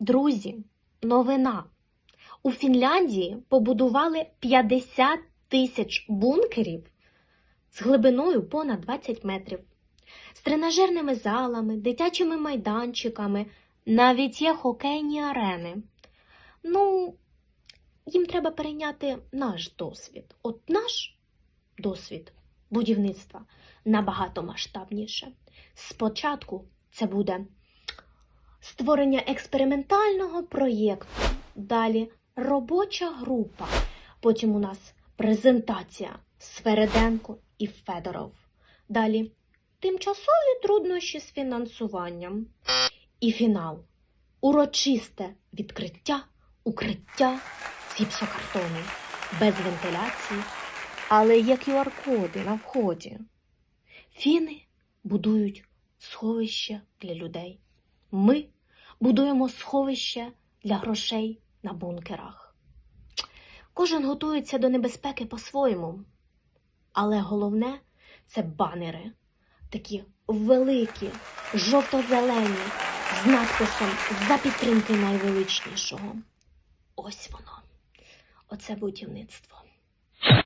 Друзі, новина. У Фінляндії побудували 50 тисяч бункерів з глибиною понад 20 метрів, з тренажерними залами, дитячими майданчиками, навіть є хокейні арени. Ну, їм треба перейняти наш досвід. От наш досвід будівництва набагато масштабніше. Спочатку це буде створення експериментального проєкту, далі робоча група, потім у нас презентація Свереденко і Федоров, далі тимчасові труднощі з фінансуванням. І фінал. Урочисте відкриття укриття гіпсокартону без вентиляції, але є QR-коди на вході. Фіни будують сховище для людей. Ми будуємо сховище для грошей на бункерах. Кожен готується до небезпеки по-своєму. Але головне це банери, такі великі, жовто-зелені, з надписом за підтримки найвеличнішого. Ось воно. Оце будівництво.